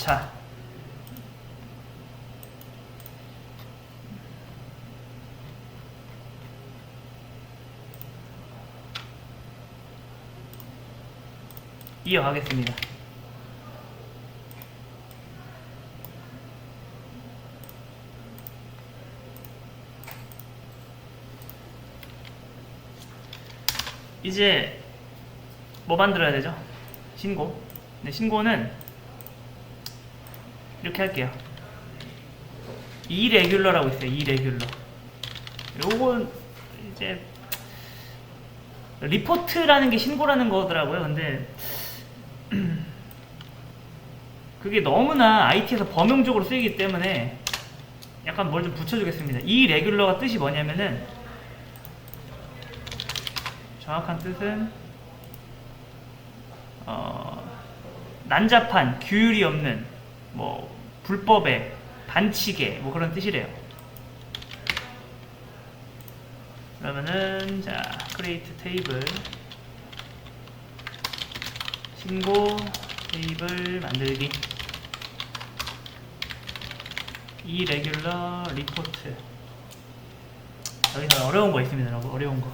자. 이어가겠습니다. 이제 뭐 만들어야 되죠? 신고. 네, 신고는 이렇게 할게요. 이 레귤러라고 있어요. 이 레귤러. 요건 이제 리포트라는 게 신고라는 거더라고요. 근데 그게 너무나 IT에서 범용적으로 쓰이기 때문에 약간 뭘 좀 붙여주겠습니다. 이 레귤러가 뜻이 뭐냐면은 정확한 뜻은 어, 난잡한 규율이 없는 뭐 불법의 반칙의 뭐 그런 뜻이래요. 그러면은 자 create 테이블 신고 테이블 만들기. 이 레귤러 리포트. 여기서 어려운 거 있습니다 여러분. 어려운 거.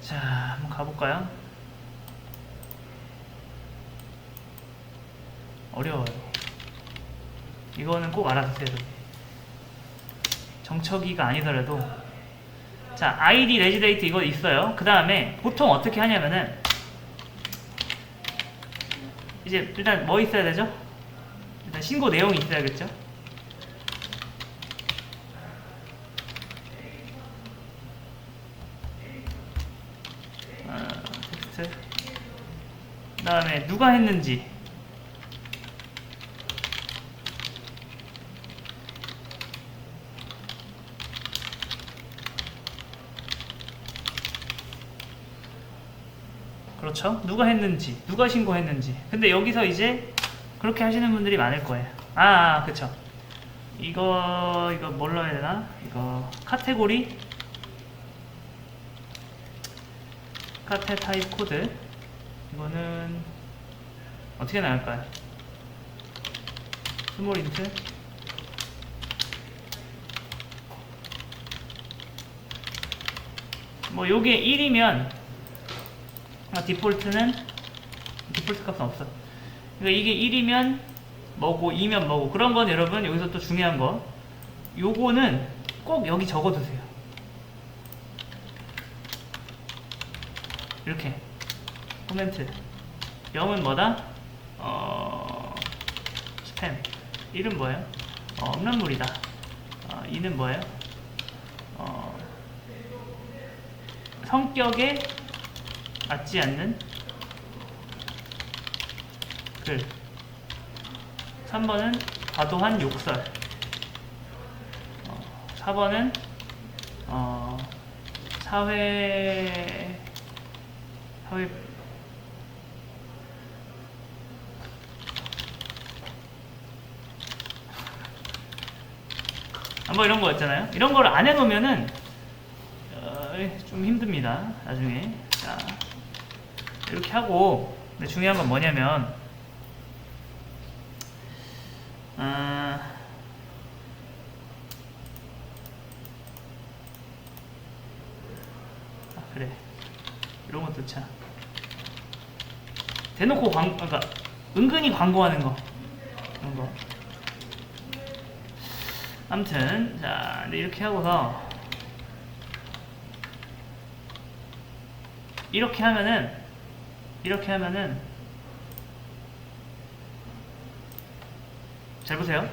자, 한번 가볼까요? 어려워요. 이거는 꼭 알아두세요. 정척이가 아니더라도. 자, ID 레지데이트 이거 있어요. 그 다음에 보통 어떻게 하냐면은 이제 일단 뭐 있어야 되죠? 일단 신고 내용이 있어야겠죠? 어, 텍스트 그 다음에 누가 했는지 그렇죠? 누가 했는지 누가 신고했는지. 근데 여기서 이제 그렇게 하시는 분들이 많을 거예요. 아, 아 그쵸. 이거 이거 뭘로 해야 되나? 이거 카테고리? 카테 타입 코드? 이거는 어떻게 나갈까요? 스몰 인트 뭐 요게 1이면 아, 디폴트는 디폴트 값은 없어. 그러니까 이게 1이면 뭐고 2면 뭐고. 그런 건 여러분 여기서 또 중요한 거. 요거는 꼭 여기 적어두세요. 이렇게. 코멘트. 0은 뭐다? 어... 스팸. 1은 뭐예요? 어, 없는 물이다. 어, 2는 뭐예요? 어... 성격에 맞지 않는 글 3번은 과도한 욕설 어, 4번은 어, 사회 사회 아, 뭐 이런 거 있잖아요. 이런 걸 안 해놓으면은 어, 좀 힘듭니다. 나중에 자 이렇게 하고. 근데 중요한 건 뭐냐면 아, 아 그래. 이런 것도 참. 대놓고 광 그러니까 은근히 광고하는 거. 이런 거. 아무튼 자 이렇게 하고서 이렇게 하면은 이렇게 하면은 잘 보세요.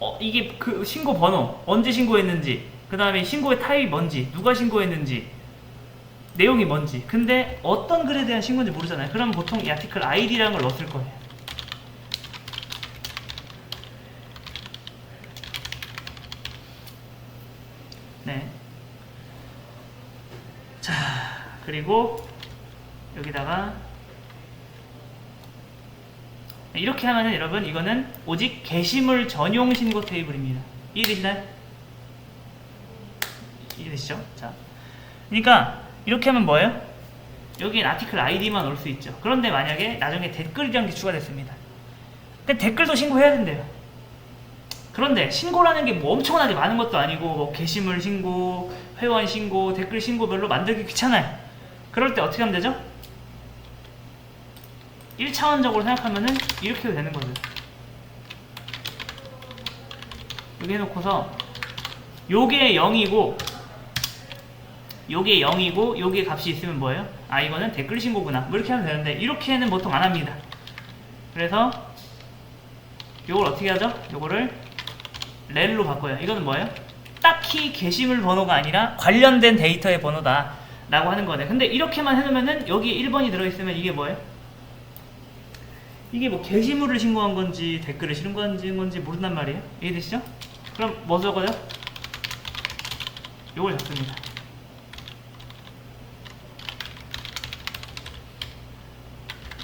어 이게 그 신고 번호 언제 신고했는지 그 다음에 신고의 타입이 뭔지 누가 신고했는지 내용이 뭔지 근데 어떤 글에 대한 신고인지 모르잖아요. 그럼 보통 이 아티클 아이디라는 걸 넣었을 거예요. 네. 자, 그리고 여기다가 이렇게 하면은 여러분 이거는 오직 게시물 전용 신고 테이블입니다. 이해되시나요? 이해되시죠? 자, 그러니까 이렇게 하면 뭐예요? 여기엔 아티클 아이디만 올 수 있죠. 그런데 만약에 나중에 댓글이라는 게 추가됐습니다. 근데 댓글도 신고해야 된대요. 그런데 신고라는 게 뭐 엄청나게 많은 것도 아니고 뭐 게시물 신고, 회원 신고, 댓글 신고별로 만들기 귀찮아요. 그럴 때 어떻게 하면 되죠? 1차원적으로 생각하면은 이렇게 해도 되는 거죠. 여기 해놓고서 요게 0이고 요게 0이고 요게 값이 있으면 뭐예요? 아 이거는 댓글 신고구나 뭐 이렇게 하면 되는데 이렇게는 보통 안 합니다 그래서 요걸 어떻게 하죠? 요거를 렐로 바꿔요 이거는 뭐예요? 딱히 게시물 번호가 아니라 관련된 데이터의 번호다 라고 하는 거네 근데 이렇게만 해놓으면은 여기 1번이 들어있으면 이게 뭐예요? 이게 뭐 게시물을 신고한 건지 댓글을 신고한 건지 모른단 말이에요 이해되시죠? 그럼 뭐 적어요? 요걸 적습니다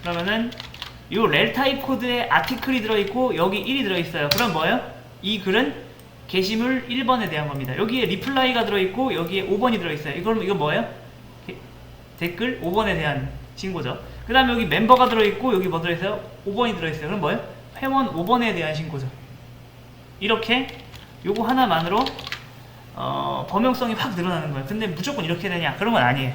그러면은 요 렐 타입 코드에 아티클이 들어있고 여기 1이 들어있어요. 그럼 뭐예요? 이 글은 게시물 1번에 대한 겁니다. 여기에 리플라이가 들어있고 여기에 5번이 들어있어요. 이걸 이거 뭐예요? 게- 댓글 5번에 대한 신고죠. 그 다음에 여기 멤버가 들어있고 여기 뭐 들어있어요? 5번이 들어있어요. 그럼 뭐예요? 회원 5번에 대한 신고죠. 이렇게 요거 하나만으로 어, 범용성이 확 늘어나는 거예요. 근데 무조건 이렇게 되냐? 그런 건 아니에요.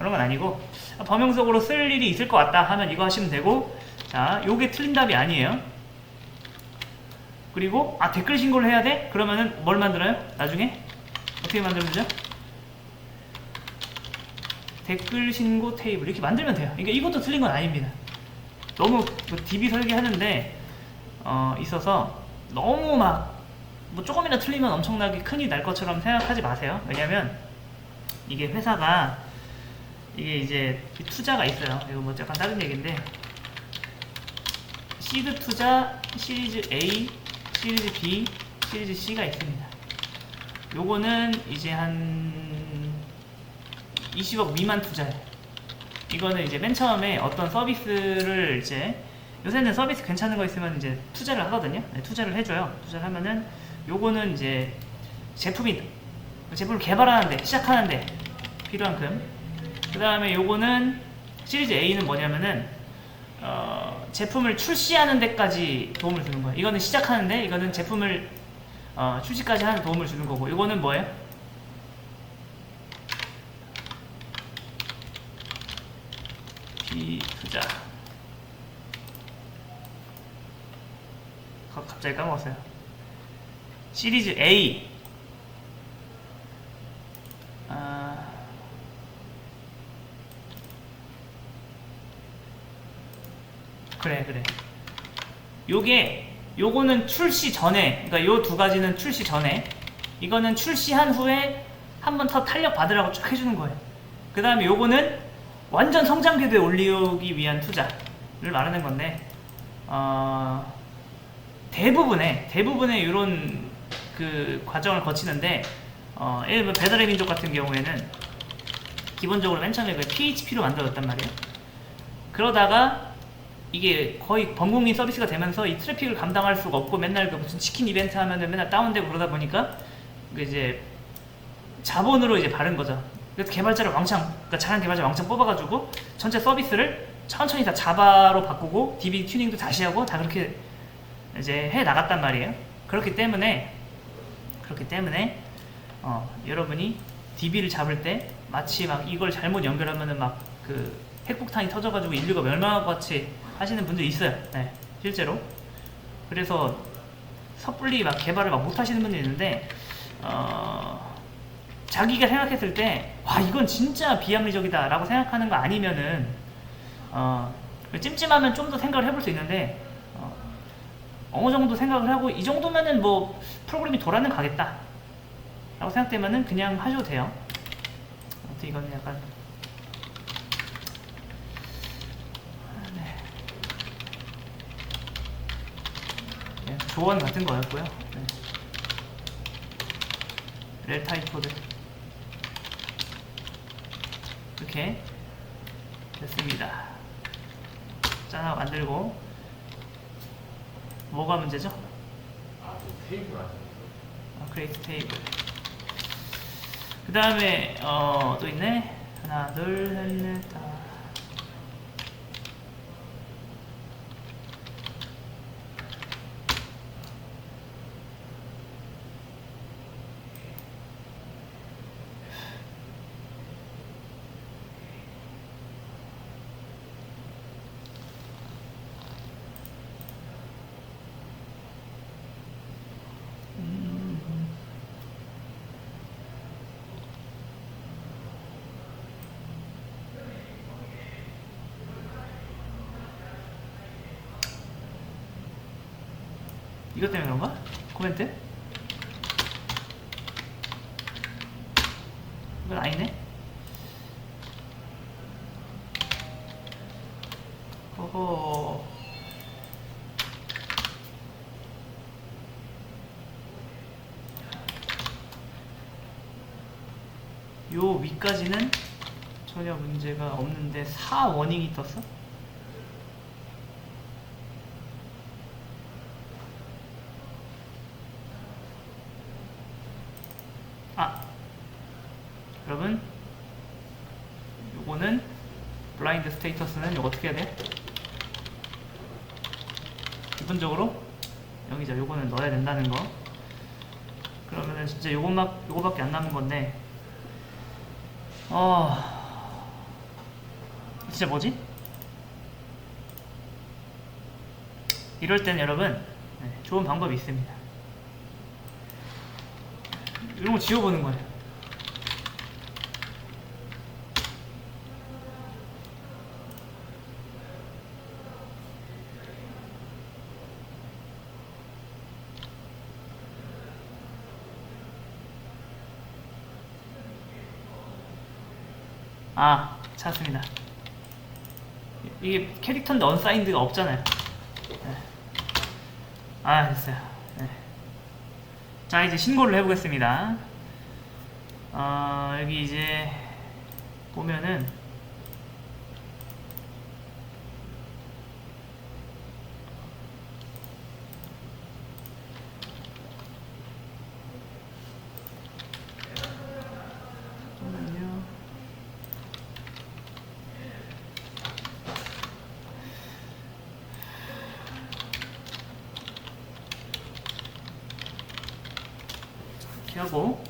그런 건 아니고 범용적으로 쓸 일이 있을 것 같다 하면 이거 하시면 되고 자 요게 틀린 답이 아니에요 그리고 아 댓글 신고를 해야 돼? 그러면은 뭘 만들어요? 나중에 어떻게 만들면 되죠? 댓글 신고 테이블 이렇게 만들면 돼요 그러니까 이것도 틀린 건 아닙니다 너무 그 DB 설계하는데 어, 있어서 너무 막 뭐 조금이나 틀리면 엄청나게 큰일 날 것처럼 생각하지 마세요 왜냐면 이게 회사가 이게 이제 투자가 있어요. 이거 뭐 약간 다른 얘기인데 시드 투자 시리즈 A, 시리즈 B, 시리즈 C가 있습니다. 요거는 이제 한 20억 미만 투자예요. 이거는 이제 맨 처음에 어떤 서비스를 이제 요새는 서비스 괜찮은 거 있으면 이제 투자를 하거든요. 네, 투자를 해줘요. 투자를 하면은 요거는 이제 제품이 제품을 개발하는데 시작하는데 필요한 금. 그 다음에 요거는 시리즈 A는 뭐냐면은 어, 제품을 출시하는 데까지 도움을 주는 거예요. 이거는 시작하는데 이거는 제품을 어, 출시까지 하는 도움을 주는 거고 이거는 뭐예요? 비투자. 가- 갑자기 까먹었어요. 시리즈 A. 아, 그래 그래. 요게 요거는 출시 전에 그러니까 요 두 가지는 출시 전에 이거는 출시한 후에 한번 더 탄력 받으라고 쫙 해주는 거예요. 그 다음에 요거는 완전 성장 궤도에 올리기 위한 투자를 말하는 건데 어, 대부분의 대부분의 이런 그 과정을 거치는데 어, 예를 들어 배달의 민족 같은 경우에는 기본적으로 맨 처음에 그 PHP로 만들어졌단 말이에요. 그러다가 이게 거의 범국민 서비스가 되면서 이 트래픽을 감당할 수가 없고 맨날 그 무슨 치킨 이벤트 하면은 맨날 다운되고 그러다 보니까 그 이제 자본으로 이제 바른 거죠. 그래서 개발자를 왕창, 그러니까 잘한 개발자 왕창 뽑아가지고 전체 서비스를 천천히 다 자바로 바꾸고 DB 튜닝도 다시 하고 다 그렇게 이제 해 나갔단 말이에요. 그렇기 때문에 그렇기 때문에 어, 여러분이 DB를 잡을 때 마치 막 이걸 잘못 연결하면은 막 그 핵폭탄이 터져가지고 인류가 멸망할 것 같이 하시는 분들이 있어요. 네, 실제로. 그래서 섣불리 막 개발을 막 못하시는 분들이 있는데 어, 자기가 생각했을 때 와 이건 진짜 비합리적이다 라고 생각하는 거 아니면은 어, 찜찜하면 좀 더 생각을 해볼 수 있는데 어, 어느 정도 생각을 하고 이 정도면은 뭐 프로그램이 돌아는 가겠다 라고 생각되면은 그냥 하셔도 돼요 아무튼 이거는 약간 아, 네. 네, 조언 같은 거였고요 네. 렐 타입 코드 이렇게 됐습니다 짠하고 만들고 뭐가 문제죠? 아, 그 테이블? 어, 크리에이트 테이블. 그 다음에 어, 또 있네. 하나, 둘, 셋, 넷, 다. 이것 때문에 그런가? 코멘트? 이건 아니네? 허허 요 위까지는 전혀 문제가 없는데 4 워닝이 떴어? 아 여러분 요거는 블라인드 스테이터스는 요거 어떻게 해야 돼? 기본적으로 여기죠 요거는 넣어야 된다는 거. 그러면은 진짜 요것만 요거밖에 안 남은 건데. 어 진짜 뭐지? 이럴 땐 여러분 네, 좋은 방법이 있습니다. 이런 거 지워보는 거예요 아 찾았습니다 이게 캐릭터인데 언사인드가 없잖아요 네. 아 됐어요 네. 자 이제 신고를 해보겠습니다 어, 여기 이제 보면은 잠깐만요 이렇게 하고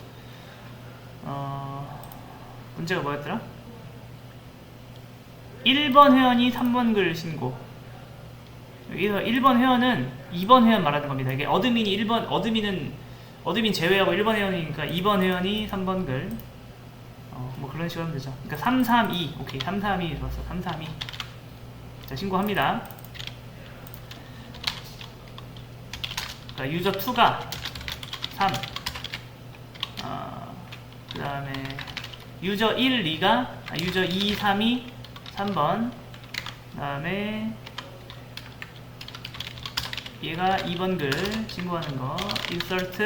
어, 문제가 뭐였더라? 1번 회원이 3번 글 신고. 여기서 1번 회원은 2번 회원 말하는 겁니다. 이게 어드민이 1번 어드민은 어드민 제외하고 1번 회원이니까 2번 회원이 3번 글. 어, 뭐 그런 식으로 하면 되죠. 그러니까 332 오케이. 332 좋았어. 332 자 신고합니다. 그러니까 유저 2가 3 그 다음에 유저 1, 2가 아, 유저 2, 3이 3번. 그 다음에 얘가 2번 글 친구하는 거. insert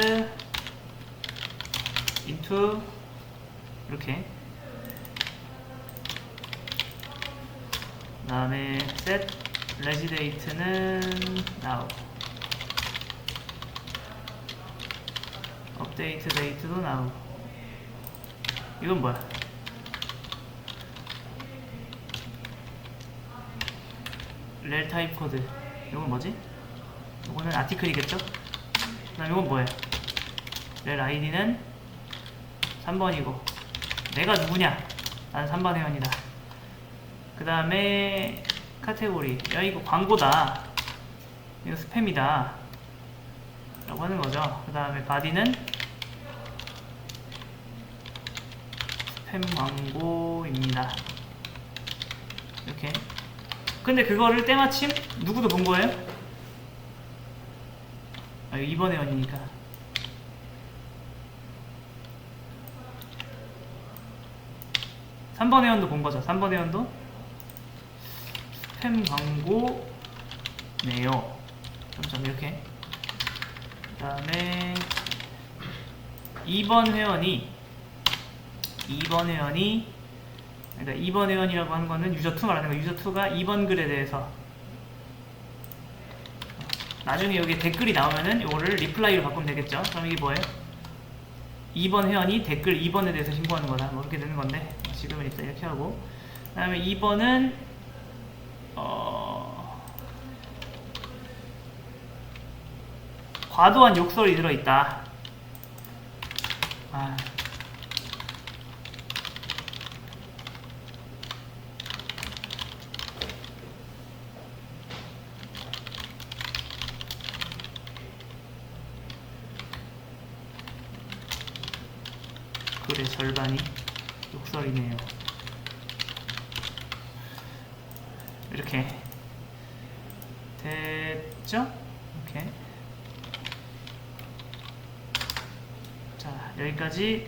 into 이렇게. 그 다음에 set residate는 now 업데이트 데이트도 now 이건 뭐야? 렐 타입 코드. 이건 뭐지? 이거는 아티클이겠죠? 그 다음 이건 뭐야? 렐 아이디는 3번이고 내가 누구냐? 나는 3번 회원이다. 그 다음에 카테고리. 야 이거 광고다. 이거 스팸이다. 라고 하는 거죠. 그 다음에 바디는 스팸 광고입니다. 이렇게. 근데 그거를 때마침 누구도 본 거예요? 아, 이거 2번 회원이니까. 삼번 회원도 본 거죠. 3번 회원도 스팸 광고 네요. 점점 이렇게. 그 다음에 2번 회원이 2번 회원이 그러니까 2번 회원이라고 하는 거는 유저 2 말하는 거 유저 2가 2번 글에 대해서. 나중에 여기 댓글이 나오면은 이거를 리플라이로 바꾸면 되겠죠? 그럼 이게 뭐예요? 2번 회원이 댓글 2번에 대해서 신고하는 거다. 뭐 이렇게 되는 건데. 지금은 일단 이렇게 하고. 그 다음에 2번은 어... 과도한 욕설이 들어있다. 아... 얼굴의 절반이 욕설이네요. 이렇게 됐죠? 이렇게 자 여기까지